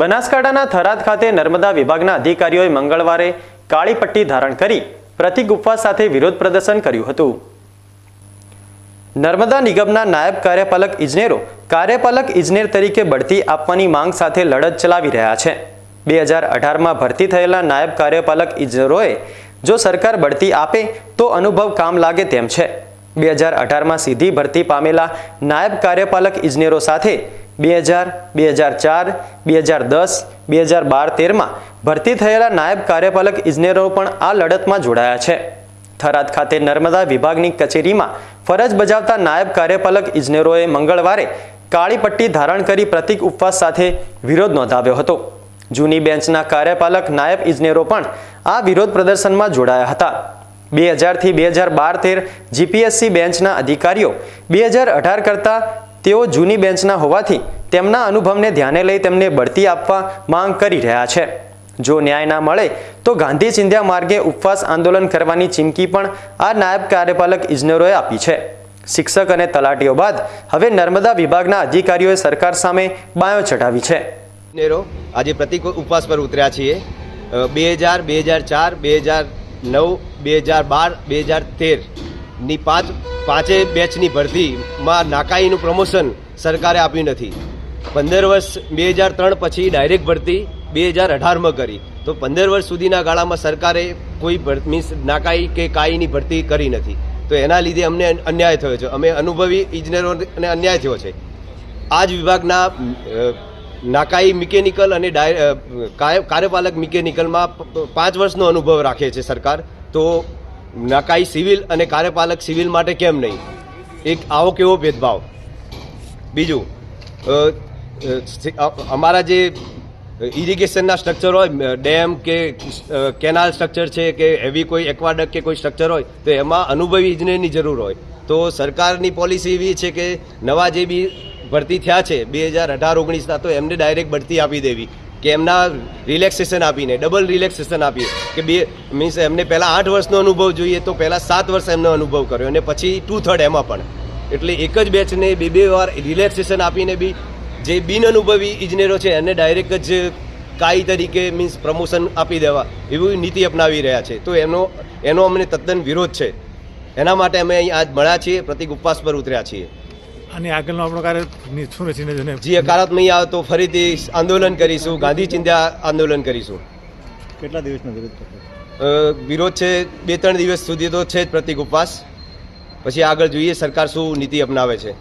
બનાસકાંઠાના થરાદ ખાતે નર્મદા વિભાગના અધિકારીઓએ મંગળવારે કાળી પટ્ટી ધારણ કરી પ્રતિક ઉપવાસ સાથે વિરોધ પ્રદર્શન કર્યું હતું. નર્મદા નિગમના નાયબ કાર્યપાલક ઇજનેરો કાર્યપાલક ઇજનેર તરીકે બઢતી આપવાની માંગ સાથે લડત ચલાવી રહ્યા છે. બે હજાર અઢારમાં ભરતી થયેલા નાયબ કાર્યપાલક ઇજનેરોએ, જો સરકાર બઢતી આપે તો અનુભવ કામ લાગે તેમ છે. બે હજાર અઢારમાં સીધી ભરતી પામેલા નાયબ કાર્યપાલક ઇજનેરો સાથે બે હજાર બે હજાર ચાર, બે હજાર દસ, બે હજાર બાર, તેરમાં ભરતી થયેલા નાયબ કાર્યપાલક ઇજનેરો પણ આ લડતમાં જોડાયા છે. થરાદ ખાતે નર્મદા વિભાગની કચેરીમાં ફરજ બજાવતા નાયબ કાર્યપાલક ઇજનેરોએ મંગળવારે કાળી પટ્ટી ધારણ કરી પ્રતિક ઉપવાસ સાથે વિરોધ નોંધાવ્યો હતો. જૂની બેન્ચના કાર્યપાલક નાયબ ઇજનેરો પણ આ વિરોધ પ્રદર્શનમાં જોડાયા હતા. બે હજારથી બે હજાર બાર તેર જીપીએસસી બેન્ચના અધિકારીઓ બે હજાર અઢાર કરતાં તેઓ જૂની બેન્ચના હોવાથી તેમના અનુભવને ધ્યાને લઈ તેમને બઢતી આપવા માંગ કરી રહ્યા છે. જો ન્યાય ના મળે, તો ગાંધી ચિંધ્યા માર્ગે ઉપવાસ આંદોલન કરવાની ચીમકી પણ આ નાયબ કાર્યપાલક ઇજનેરોએ આપી છે. શિક્ષક અને તલાટીઓ બાદ હવે નર્મદા વિભાગના અધિકારીઓએ સરકાર સામે બાયો ચઢાવી છે. આજે પ્રતિક ઉપવાસ પર ઉતર્યા છીએ. બે હજાર બે હજાર ચાર બે હજાર નવ બે હજાર બાર બે હજાર તેરની પાંચ પાંચે બેચની ભરતીમાં નાકાઈનું પ્રમોશન સરકારે આપ્યું નથી. પંદર વર્ષ બે હજાર ત્રણ પછી ડાયરેક્ટ ભરતી, બે હજાર અઢારમાં કરી. તો પંદર વર્ષ સુધીના ગાળામાં સરકારે કોઈ મીન્સ નાકાઈ કે કાઈની ભરતી કરી નથી. તો એના લીધે અમને અન્યાય થયો છે. અમે અનુભવી ઇજનેરોને અન્યાય થયો છે. આ જ વિભાગના નાકાઈ મિકેનિકલ અને કાર્યપાલક મિકેનિકલમાં પાંચ વર્ષનો અનુભવ રાખે છે સરકાર. તો નાકાઈ સિવિલ અને કાર્યપાલક સિવિલ માટે કેમ નહીં? એક આવો કેવો ભેદભાવ? બીજું અમારા જે ઇરિગેશનના સ્ટ્રક્ચર હોય ડેમ કે કેનાલ સ્ટ્રક્ચર છે કે એવી કોઈ એક્વાડક કે કોઈ સ્ટ્રક્ચર હોય, તો એમાં અનુભવી ઇજનેરની જરૂર હોય. તો સરકારની પોલિસી એવી છે કે નવા જે બી ભરતી થયા છે, બે હજાર અઢાર ઓગણીસના, તો એમને ડાયરેક્ટ બઢતી આપી દેવી. કે એમના રિલેક્સેશન આપીને ડબલ રિલેક્સેશન આપીએ. કે બે મીન્સ એમને પહેલાં આઠ વર્ષનો અનુભવ જોઈએ તો પહેલાં સાત વર્ષ એમનો અનુભવ કર્યો અને પછી ટુ થર્ડ એમાં પણ. એટલે એક જ બેચને બે બે વાર રિલેક્સેશન આપીને બી જે બિન અનુભવી ઇજનેરો છે એને ડાયરેક્ટ જ કાઈ તરીકે મીન્સ પ્રમોશન આપી દેવા એવી નીતિ અપનાવી રહ્યા છે. તો એનો એનો અમને તદ્દન વિરોધ છે. એના માટે અમે અહીં આજ મળ્યા છીએ, પ્રતિક ઉપવાસ પર ઉતર્યા છીએ. અને આગળનો આપણો કાર્ય શું રચીને જેને જે હકારાત્મક આવે તો ફરીથી આંદોલન કરીશું ગાંધી ચિંધ્યા આંદોલન કરીશું. કેટલા દિવસનો વિરોધ વિરોધ છે બે ત્રણ દિવસ સુધી તો છે જ પ્રતિક ઉપવાસ. પછી આગળ જોઈએ સરકાર શું નીતિ અપનાવે છે.